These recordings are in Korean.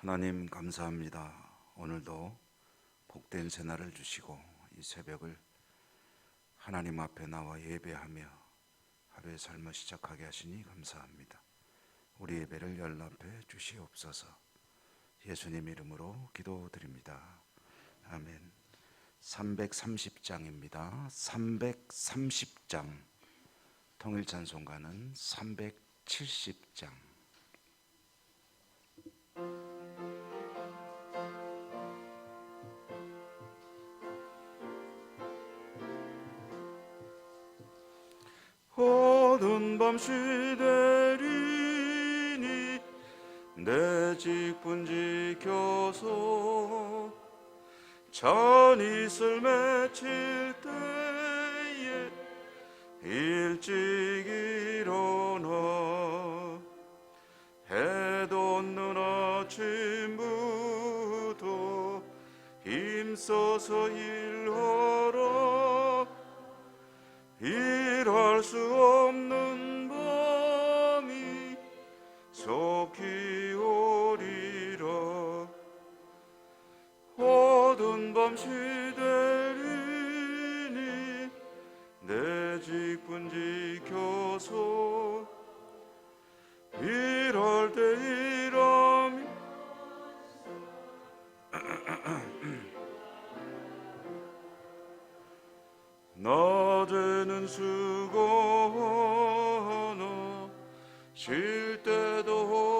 하나님 감사합니다. 오늘도 복된 새날을 주시고 이 새벽을 하나님 앞에 나와 예배하며 하루의 삶을 시작하게 하시니 감사합니다. 우리 예배를 연락해 주시옵소서. 예수님 이름으로 기도드립니다. 아멘. 330장입니다. 330장. 통일 찬송가는 370장. 어두운 밤 시대리니 내 직분 지켜서 전이슬 맺힐 때에 일찍 일어나 해 돋는 아침부터 힘써서 일 쉴 때도 오겠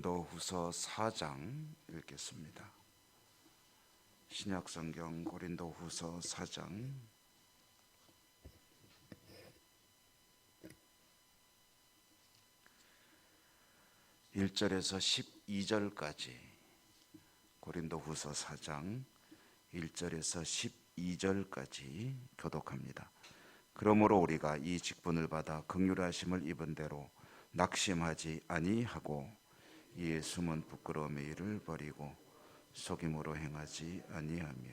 고린도 후서 4장 읽겠습니다. 신약 성경 고린도 후서 4장 1절에서 12절까지 고린도 후서 4장 1절에서 12절까지 교독합니다. 그러므로 우리가 이 직분을 받아 극률하심을 입은 대로 낙심하지 아니하고 이에 숨은 부끄러움의 일을 버리고 속임으로 행하지 아니하며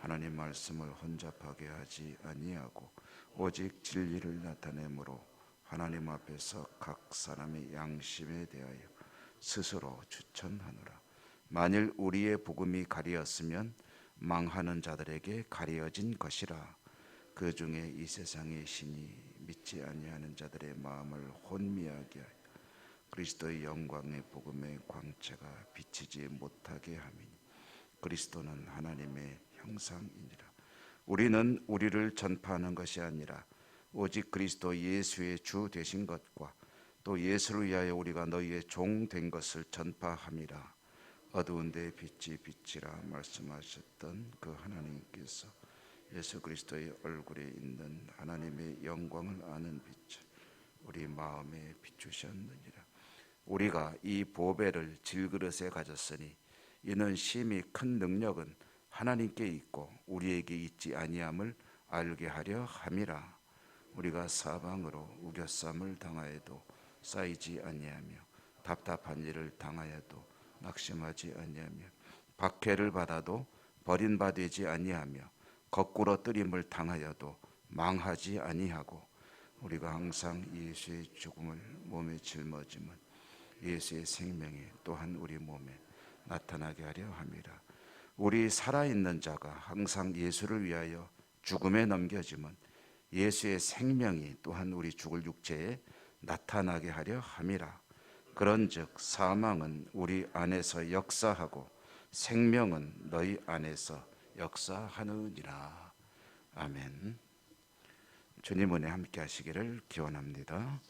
하나님 말씀을 혼잡하게 하지 아니하고 오직 진리를 나타내므로 하나님 앞에서 각 사람의 양심에 대하여 스스로 추천하노라. 만일 우리의 복음이 가리었으면 망하는 자들에게 가려진 것이라. 그 중에 이 세상의 신이 믿지 아니하는 자들의 마음을 혼미하게 하여 그리스도의 영광의 복음의 광채가 비치지 못하게 함이니 그리스도는 하나님의 형상이니라 우리는 우리를 전파하는 것이 아니라 오직 그리스도 예수의 주 되신 것과 또 예수를 위하여 우리가 너희의 종 된 것을 전파함이라 어두운 데 빛이 빛이라 말씀하셨던 그 하나님께서 예수 그리스도의 얼굴에 있는 하나님의 영광을 아는 빛을 우리 마음에 비추셨느니라. 우리가 이 보배를 질그릇에 가졌으니 이는 심히 큰 능력은 하나님께 있고 우리에게 있지 아니함을 알게 하려 함이라. 우리가 사방으로 우겨쌈을 당하여도 쌓이지 아니하며 답답한 일을 당하여도 낙심하지 아니하며 박해를 받아도 버림받지 아니하며 거꾸로 뜨림을 당하여도 망하지 아니하고 우리가 항상 예수의 죽음을 몸에 짊어짐은 예수의 생명이 또한 우리 몸에 나타나게 하려 함이라. 우리 살아있는 자가 항상 예수를 위하여 죽음에 넘겨짐은 예수의 생명이 또한 우리 죽을 육체에 나타나게 하려 함이라. 그런즉 사망은 우리 안에서 역사하고 생명은 너희 안에서 역사하느니라. 아멘. 주님 은혜 함께 하시기를 기원합니다.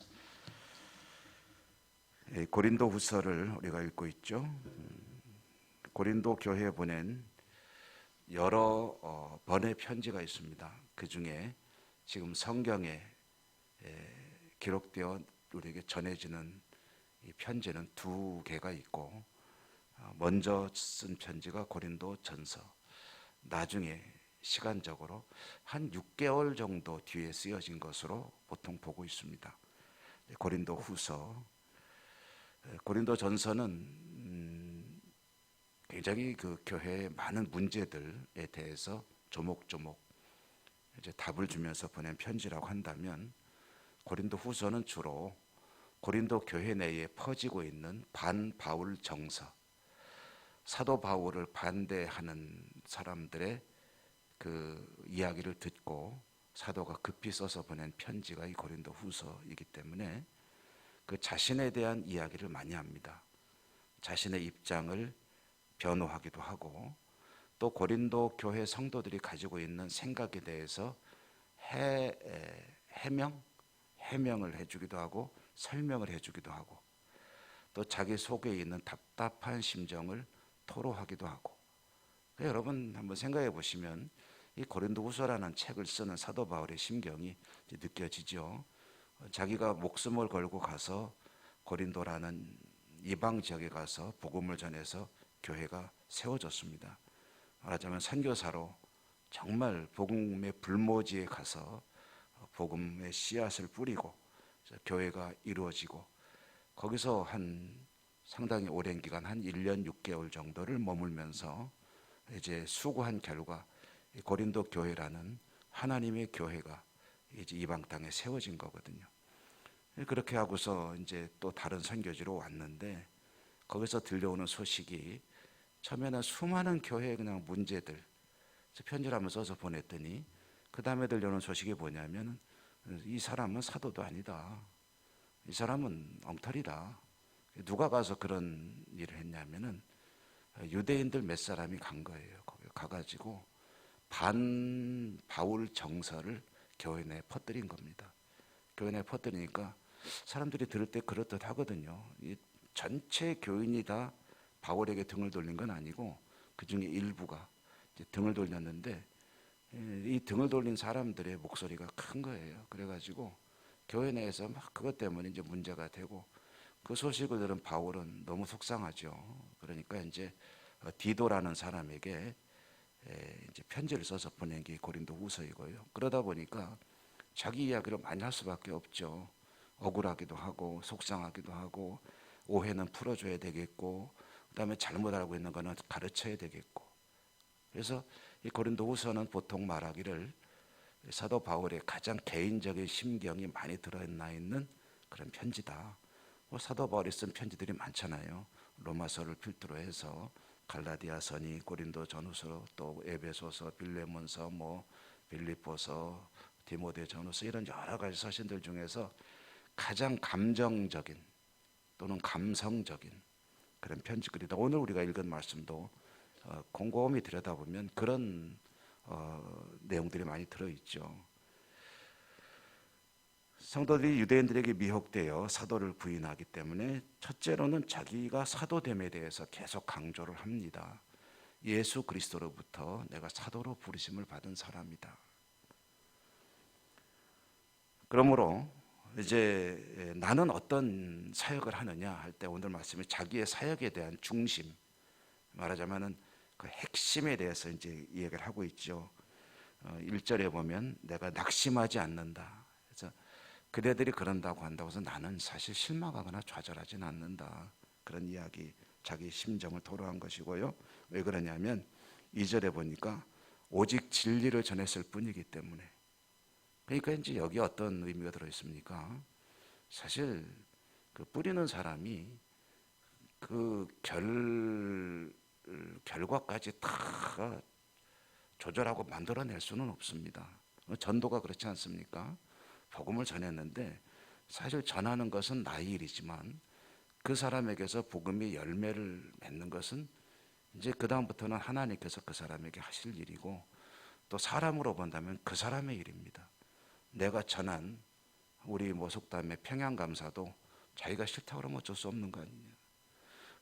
예, 고린도 후서를 우리가 읽고 있죠. 음, 고린도 교회에 보낸 여러 어, 번의 편지가 있습니다. 그 중에 지금 성경에 예, 기록되어 우리에게 전해지는 이 편지는 두 개가 있고 어, 먼저 쓴 편지가 고린도 전서 나중에 시간적으로 한 6개월 정도 뒤에 쓰여진 것으로 보통 보고 있습니다. 고린도 후서, 고린도 전서는 음, 굉장히 그 교회의 많은 문제들에 대해서 조목조목 이제 답을 주면서 보낸 편지라고 한다면 고린도 후서는 주로 고린도 교회 내에 퍼지고 있는 반 바울 정서, 사도 바울을 반대하는 사람들의 그 이야기를 듣고 사도가 급히 써서 보낸 편지가 이 고린도 후서이기 때문에 그 자신에 대한 이야기를 많이 합니다. 자신의 입장을 변호하기도 하고 또 고린도 교회 성도들이 가지고 있는 생각에 대해서 해, 해명, 해명을 해주기도 하고 설명을 해주기도 하고 또 자기 속에 있는 답답한 심정을 토로하기도 하고 여러분 한번 생각해 보시면 이 고린도 후서라는 책을 쓰는 사도 바울의 심경이 느껴지죠. 자기가 목숨을 걸고 가서 고린도라는 이방 지역에 가서 복음을 전해서 교회가 세워졌습니다. 말하자면 선교사로 정말 복음의 불모지에 가서 복음의 씨앗을 뿌리고 교회가 이루어지고 거기서 한 상당히 오랜 기간 한 1년 6개월 정도를 머물면서 이제 수고한 결과 고린도 교회라는 하나님의 교회가 이제 이방 땅에 세워진 거거든요. 그렇게 하고서 이제 또 다른 선교지로 왔는데 거기서 들려오는 소식이 처음에는 수많은 교회의 그냥 문제들 편지를 한번 써서 보냈더니 그 다음에 들려오는 소식이 뭐냐면 이 사람은 사도도 아니다. 이 사람은 엉터리다. 누가 가서 그런 일을 했냐면은 유대인들 몇 사람이 간 거예요. 거기 가가지고 반 바울 정서를 교회 내에 퍼뜨린 겁니다. 교회 내에 퍼뜨리니까 사람들이 들을 때 그렇듯 하거든요. 이 전체 교인이 다 바울에게 등을 돌린 건 아니고 그 중에 일부가 등을 돌렸는데 이 등을 돌린 사람들의 목소리가 큰 거예요. 그래가지고 교회 내에서 막 그것 때문에 이제 문제가 되고 그 소식을 들은 바울은 너무 속상하죠. 그러니까 이제 디도라는 사람에게 이제 편지를 써서 보낸 게 고린도 후서이고요. 그러다 보니까 자기 이야기를 많이 할 수밖에 없죠. 억울하기도 하고 속상하기도 하고 오해는 풀어줘야 되겠고 그다음에 잘못 알고 있는 거는 가르쳐야 되겠고 그래서 이 고린도 후서는 보통 말하기를 사도 바울의 가장 개인적인 심경이 많이 들어있나 있는 그런 편지다. 뭐 사도 바울이 쓴 편지들이 많잖아요. 로마서를 필두로 해서 갈라디아서니 고린도 전후서 또 에베소서 빌레몬서 뭐 빌립보서 디모데 전후서 이런 여러 가지 서신들 중에서 가장 감정적인 또는 감성적인 그런 편지글이다. 오늘 우리가 읽은 말씀도 어, 곰곰이 들여다보면 그런 어, 내용들이 많이 들어있죠. 성도들이 유대인들에게 미혹되어 사도를 부인하기 때문에 첫째로는 자기가 사도됨에 대해서 계속 강조를 합니다. 예수 그리스도로부터 내가 사도로 부르심을 받은 사람이다. 그러므로 이제 나는 어떤 사역을 하느냐 할 때 오늘 말씀이 자기의 사역에 대한 중심 말하자면은 그 핵심에 대해서 이제 이야기를 하고 있죠. 1절에 어, 보면 내가 낙심하지 않는다. 그대들이 그런다고 한다고 해서 나는 사실 실망하거나 좌절하지는 않는다. 그런 이야기, 자기 심정을 토로한 것이고요. 왜 그러냐면 2절에 보니까 오직 진리를 전했을 뿐이기 때문에. 그러니까 이제 여기 어떤 의미가 들어 있습니까? 사실 그 뿌리는 사람이 그 결, 결과까지 다 조절하고 만들어낼 수는 없습니다. 전도가 그렇지 않습니까? 복음을 전했는데 사실 전하는 것은 나의 일이지만 그 사람에게서 복음이 열매를 맺는 것은 이제 그 다음부터는 하나님께서 그 사람에게 하실 일이고 또 사람으로 본다면 그 사람의 일입니다. 내가 전한 우리 모속담의 평양 감사도 자기가 싫다고 그러면 어쩔 수 없는 거 아니냐.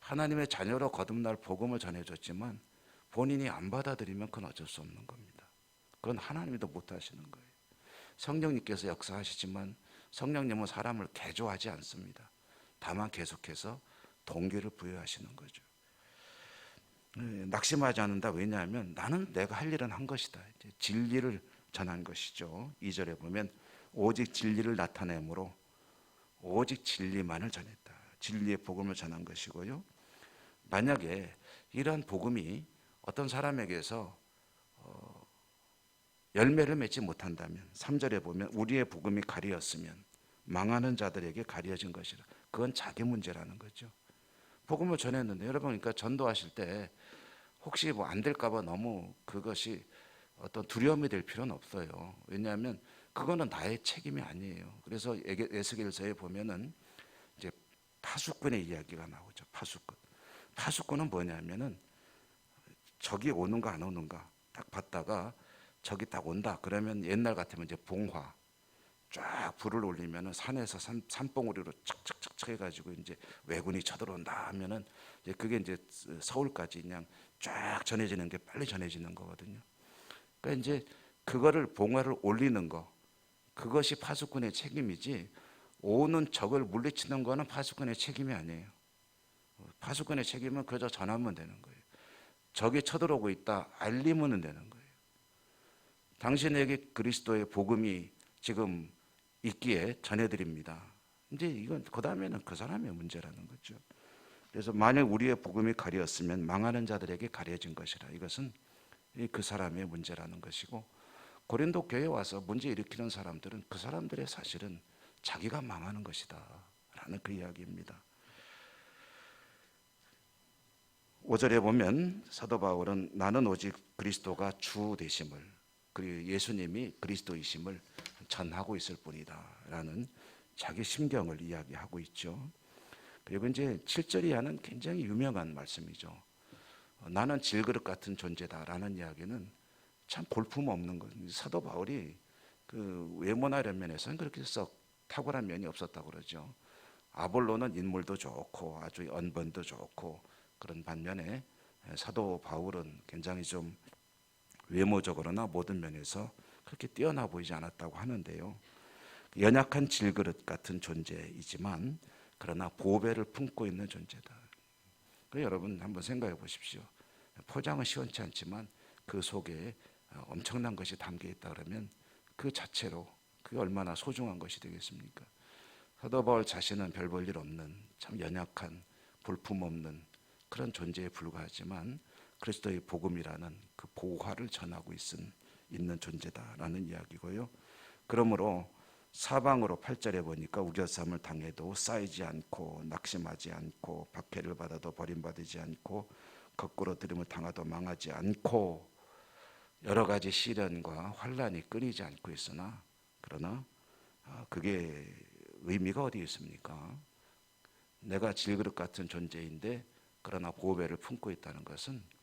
하나님의 자녀로 거듭날 복음을 전해줬지만 본인이 안 받아들이면 그건 어쩔 수 없는 겁니다. 그건 하나님도 못 하시는 거예요. 성령님께서 역사하시지만 성령님은 사람을 개조하지 않습니다. 다만 계속해서 동기를 부여하시는 거죠. 예, 낙심하지 않는다. 왜냐하면 나는 내가 할 일은 한 것이다. 진리를 전한 것이죠. 2절에 보면 오직 진리를 나타내므로 오직 진리만을 전했다. 진리의 복음을 전한 것이고요. 만약에 이러한 복음이 어떤 사람에게서 어, 열매를 맺지 못한다면 3절에 보면 우리의 복음이 가리었으면 망하는 자들에게 가려진 것이라. 그건 자기 문제라는 거죠. 복음을 전했는데 여러분 그러니까 전도하실 때 혹시 뭐 안 될까 봐 너무 그것이 어떤 두려움이 될 필요는 없어요. 왜냐하면 그거는 나의 책임이 아니에요. 그래서 에스겔서에 보면은 이제 파수꾼의 이야기가 나오죠. 파수꾼. 파수꾼은 뭐냐면은 적이 오는가 안 오는가 딱 봤다가 적이 딱 온다. 그러면 옛날 같으면 이제 봉화 쫙 불을 올리면은 산에서 산, 산봉우리로 착착착착 해가지고 이제 왜군이 쳐들어온다 하면은 이제 그게 이제 서울까지 그냥 쫙 전해지는 게 빨리 전해지는 거거든요. 그러니까 이제 그거를 봉화를 올리는 거 그것이 파수꾼의 책임이지 오는 적을 물리치는 거는 파수꾼의 책임이 아니에요. 파수꾼의 책임은 그저 전하면 되는 거예요. 적이 쳐들어오고 있다 알리면 되는 거예요. 당신에게 그리스도의 복음이 지금 있기에 전해드립니다. 이제 이건 그 다음에는 그 사람의 문제라는 거죠. 그래서 만약 우리의 복음이 가려졌으면 망하는 자들에게 가려진 것이라 이것은 이그 사람의 문제라는 것이고 고린도 교회 와서 문제 일으키는 사람들은 그 사람들의 사실은 자기가 망하는 것이다라는 그 이야기입니다. 5절에 보면 사도 바울은 나는 오직 그리스도가 주 되심을 그리고 예수님이 그리스도이심을 전하고 있을 뿐이다라는 자기 심경을 이야기하고 있죠. 그리고 이제 7절이 하는 굉장히 유명한 말씀이죠. 어, 나는 질그릇 같은 존재다라는 이야기는 참 볼품 없는 거. 사도 바울이 그 외모나 이런 면에서는 그렇게 썩 탁월한 면이 없었다고 그러죠. 아볼로는 인물도 좋고 아주 언변도 좋고 그런 반면에 사도 바울은 굉장히 좀 외모적으로나 모든 면에서 그렇게 뛰어나 보이지 않았다고 하는데요. 연약한 질그릇 같은 존재이지만 그러나 보배를 품고 있는 존재다. 그 여러분 한번 생각해 보십시오. 포장은 시원치 않지만 그 속에 엄청난 것이 담겨 있다 그러면 그 자체로 그게 얼마나 소중한 것이 되겠습니까? 사도 바울 자신은 별 볼 일 없는 참 연약한 볼품 없는 그런 존재에 불과하지만 그리스도의 복음이라는 그 보화를 전하고 있은 있는 존재다라는 이야기고요. 그러므로 사방으로 8절에 보니까 우겨쌈을 당해도 쌓이지 않고 낙심하지 않고 박해를 받아도 버림받지 않고 거꾸로 들임을 당하도 망하지 않고 여러 가지 시련과 환란이 끊이지 않고 있으나 그러나 아, 그게 의미가 어디 있습니까? 내가 질그릇 같은 존재인데 그러나 보배를 품고 있다는 것은 그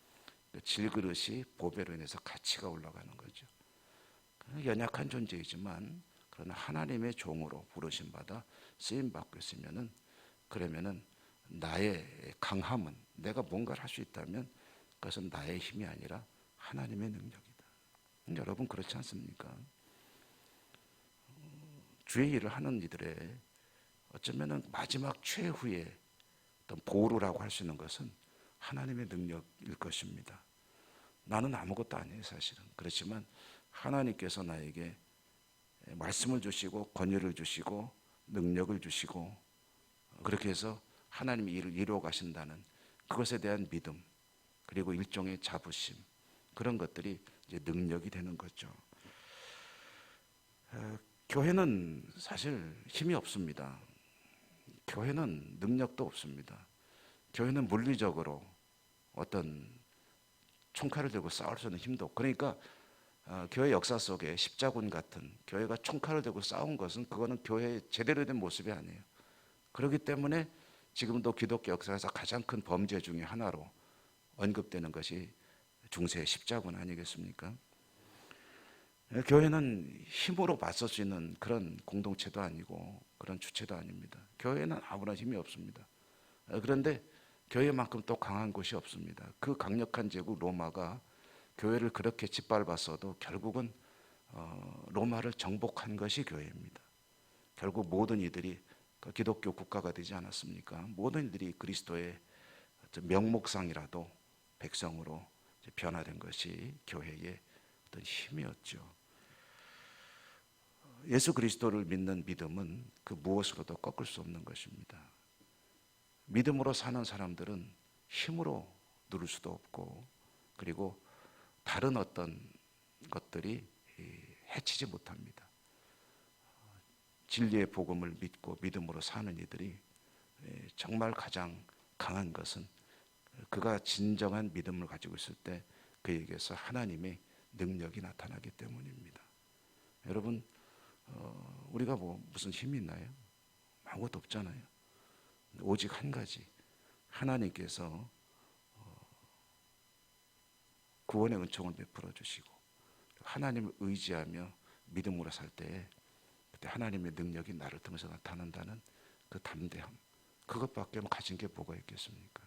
질그릇이 보배로 인해서 가치가 올라가는 거죠. 연약한 존재이지만 그러나 하나님의 종으로 부르심 받아 쓰임 받고 있으면은 그러면은 나의 강함은 내가 뭔가를 할 수 있다면 그것은 나의 힘이 아니라 하나님의 능력이다. 여러분 그렇지 않습니까? 주의 일을 하는 이들의 어쩌면은 마지막 최후의 어떤 보루라고 할 수 있는 것은 하나님의 능력일 것입니다. 나는 아무것도 아니에요, 사실은. 그렇지만 하나님께서 나에게 말씀을 주시고 권유를 주시고 능력을 주시고 그렇게 해서 하나님이 일을 이루어 가신다는 그것에 대한 믿음 그리고 일종의 자부심 그런 것들이 이제 능력이 되는 거죠. 어, 교회는 사실 힘이 없습니다. 교회는 능력도 없습니다. 교회는 물리적으로 어떤 총칼을 들고 싸울 수 있는 힘도 그러니까 어, 교회 역사 속에 십자군 같은 교회가 총칼을 들고 싸운 것은 그거는 교회의 제대로 된 모습이 아니에요. 그렇기 때문에 지금도 기독교 역사에서 가장 큰 범죄 중에 하나로 언급되는 것이 중세 십자군 아니겠습니까? 예, 교회는 힘으로 맞설 수 있는 그런 공동체도 아니고 그런 주체도 아닙니다. 교회는 아무런 힘이 없습니다. 예, 그런데 교회만큼 또 강한 곳이 없습니다. 그 강력한 제국 로마가 교회를 그렇게 짓밟았어도 결국은 어, 로마를 정복한 것이 교회입니다. 결국 모든 이들이 그 기독교 국가가 되지 않았습니까? 모든 이들이 그리스도의 명목상이라도 백성으로 변화된 것이 교회의 어떤 힘이었죠. 예수 그리스도를 믿는 믿음은 그 무엇으로도 꺾을 수 없는 것입니다. 믿음으로 사는 사람들은 힘으로 누를 수도 없고 그리고 다른 어떤 것들이 이, 해치지 못합니다. 진리의 복음을 믿고 믿음으로 사는 이들이 예, 정말 가장 강한 것은 그가 진정한 믿음을 가지고 있을 때 그에게서 하나님의 능력이 나타나기 때문입니다. 여러분 어, 우리가 뭐 무슨 힘이 있나요? 아무것도 없잖아요. 오직 한 가지 하나님께서 어, 구원의 은총을 베풀어 주시고 하나님을 의지하며 믿음으로 살 때에 그때 하나님의 능력이 나를 통해서 나타난다는 그 담대함 그것밖에 가진 게 뭐가 있겠습니까?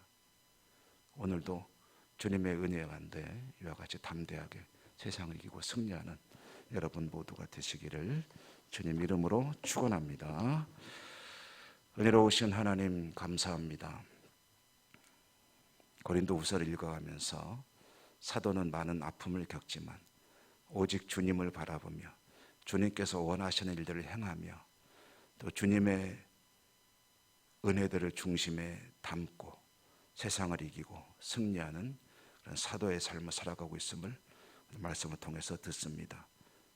오늘도 주님의 은혜 가운데 이와 같이 담대하게 세상을 이기고 승리하는 여러분 모두가 되시기를 주님 이름으로 축원합니다. 은혜로우신 하나님 감사합니다. 고린도후서를 읽어가면서 사도는 많은 아픔을 겪지만 오직 주님을 바라보며 주님께서 원하시는 일들을 행하며 또 주님의 은혜들을 중심에 담고 세상을 이기고 승리하는 그런 사도의 삶을 살아가고 있음을 말씀을 통해서 듣습니다.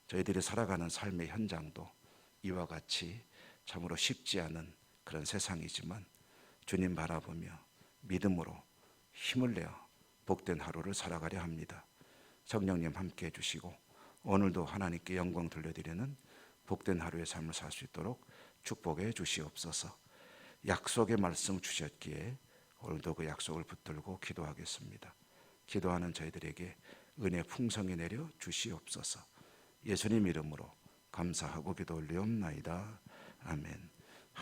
저희들이 살아가는 삶의 현장도 이와 같이 참으로 쉽지 않은 그런 세상이지만 주님 바라보며 믿음으로 힘을 내어 복된 하루를 살아가려 합니다. 성령님 함께 해주시고 오늘도 하나님께 영광 돌려드리는 복된 하루의 삶을 살 수 있도록 축복해 주시옵소서. 약속의 말씀 주셨기에 오늘도 그 약속을 붙들고 기도하겠습니다. 기도하는 저희들에게 은혜 풍성히 내려 주시옵소서. 예수님 이름으로 감사하고 기도 올리옵나이다. 아멘.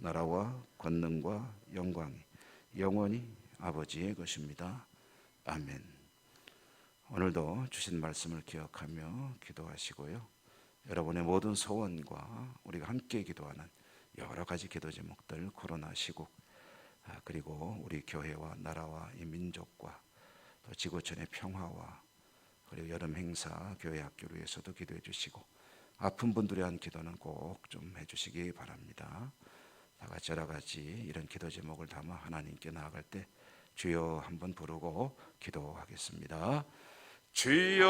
나라와 권능과 영광이 영원히 아버지의 것입니다. 아멘. 오늘도 주신 말씀을 기억하며 기도하시고요. 여러분의 모든 소원과 우리가 함께 기도하는 여러 가지 기도 제목들 코로나 시국 아, 그리고 우리 교회와 나라와 이 민족과 또 지구촌의 평화와 그리고 여름 행사 교회 학교를 위해서도 기도해 주시고 아픈 분들에 대한 기도는 꼭 좀 해주시기 바랍니다. 다 같이 여러 가지 이런 기도 제목을 담아 하나님께 나아갈 때 주여 한번 부르고 기도하겠습니다. 주여